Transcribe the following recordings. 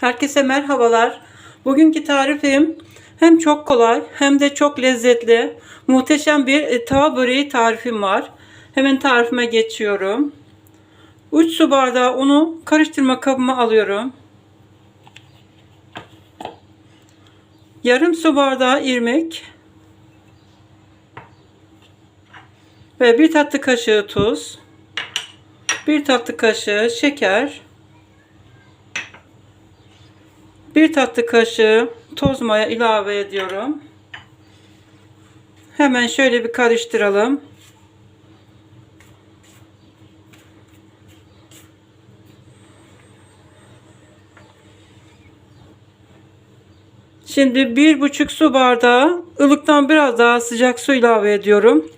Herkese merhabalar. Bugünkü tarifim hem çok kolay hem de çok lezzetli, muhteşem bir e, tava böreği tarifim var. Hemen tarifime geçiyorum. 3 su bardağı unu karıştırma kabıma alıyorum. Yarım su bardağı irmik ve bir tatlı kaşığı tuz, bir tatlı kaşığı şeker, bir tatlı kaşığı toz maya ilave ediyorum. Hemen şöyle bir karıştıralım. Şimdi bir buçuk su bardağı ılıktan biraz daha sıcak su ilave ediyorum.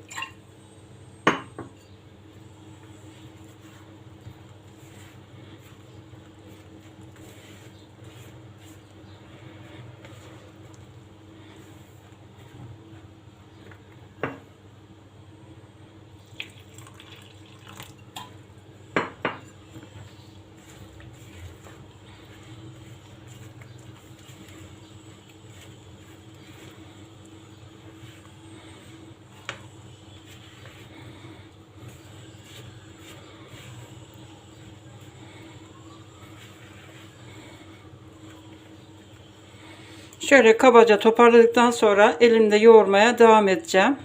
Şöyle kabaca toparladıktan sonra elimde yoğurmaya devam edeceğim.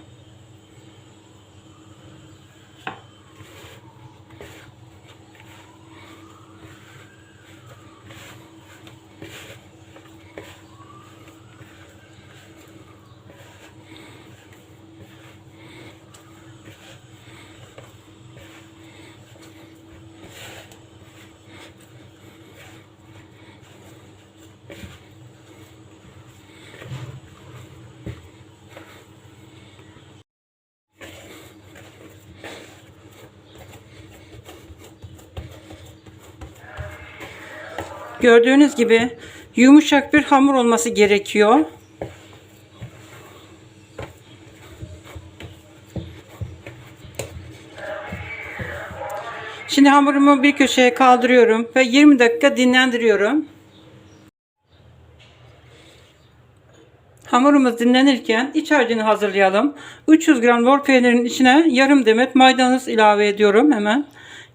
Gördüğünüz gibi yumuşak bir hamur olması gerekiyor. Şimdi hamurumu bir köşeye kaldırıyorum ve 20 dakika dinlendiriyorum. Hamurumuz dinlenirken iç harcını hazırlayalım. 300 gram lor peynirin içine yarım demet maydanoz ilave ediyorum hemen.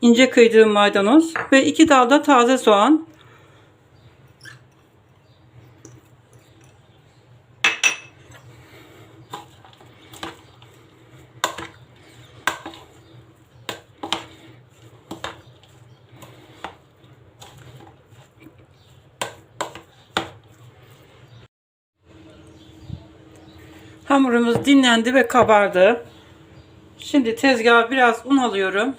İnce kıydığım maydanoz ve 2 dal da taze soğan. Hamurumuz dinlendi ve kabardı. Şimdi tezgaha biraz un alıyorum.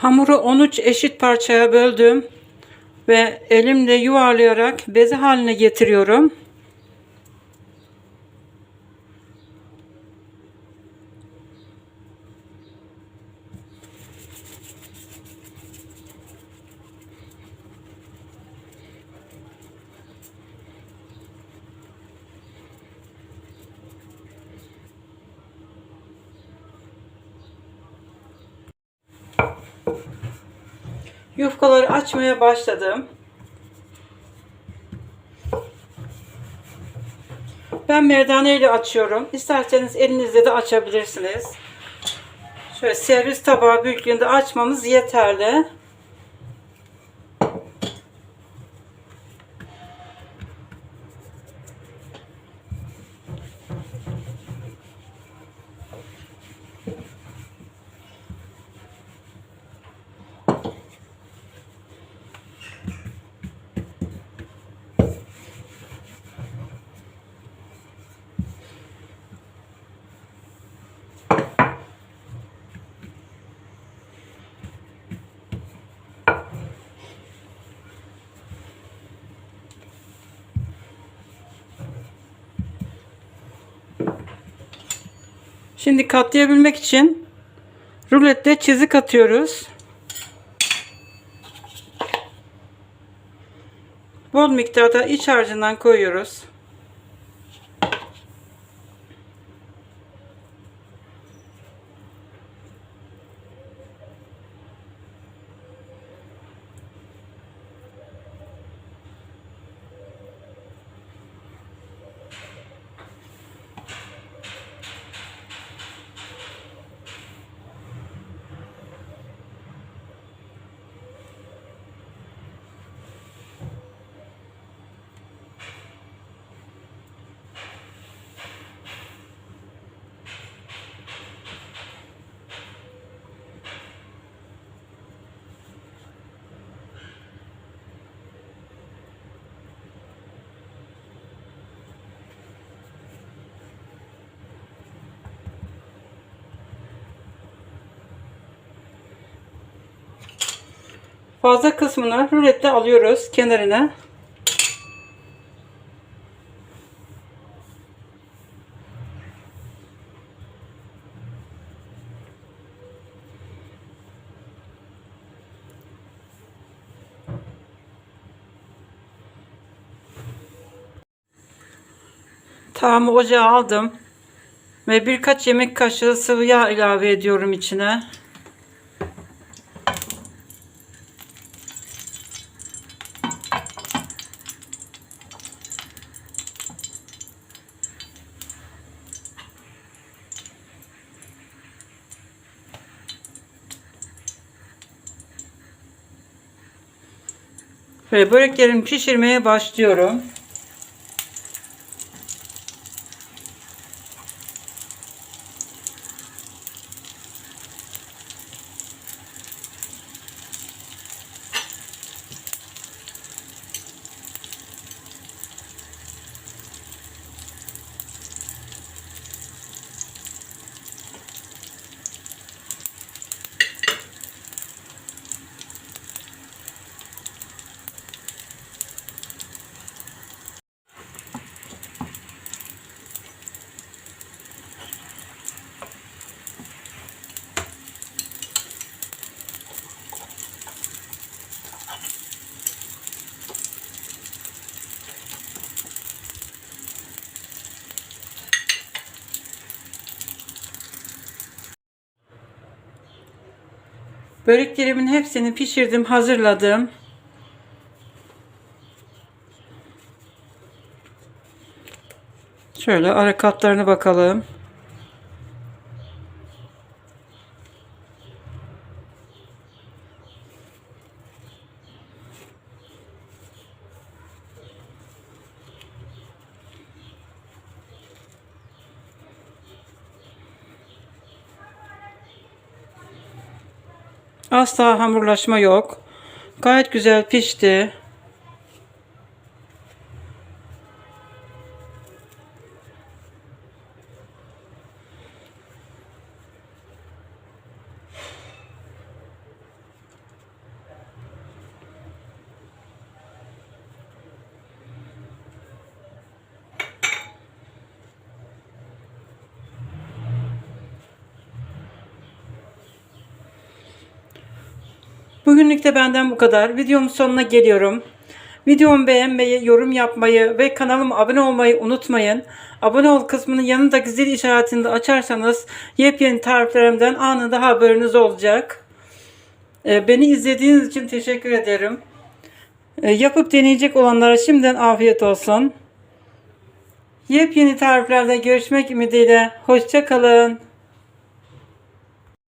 Hamuru 13 eşit parçaya böldüm ve elimle yuvarlayarak beze haline getiriyorum. Yufkaları açmaya başladım. Ben merdane ile açıyorum. İsterseniz elinizle de açabilirsiniz. Şöyle servis tabağı büyüklüğünde açmamız yeterli. Şimdi katlayabilmek için rulette çizik atıyoruz. Bol miktarda iç harcından koyuyoruz. Fazla kısmını ruletle alıyoruz kenarına. Tavamı ocağa aldım. Ve birkaç yemek kaşığı sıvı yağ ilave ediyorum içine. Ve böreklerimi pişirmeye başlıyorum. Böreklerimin hepsini pişirdim, hazırladım. Şöyle ara katlarına bakalım. Asla hamurlaşma yok. Gayet güzel pişti. Bugünlük de benden bu kadar. Videomun sonuna geliyorum. Videomu beğenmeyi, yorum yapmayı ve kanalıma abone olmayı unutmayın. Abone ol kısmının yanındaki zil işaretini de açarsanız yepyeni tariflerimden anında haberiniz olacak. Ee, Beni izlediğiniz için teşekkür ederim. Ee, Yapıp deneyecek olanlara şimdiden afiyet olsun. Yepyeni tariflerde görüşmek ümidiyle. Hoşçakalın.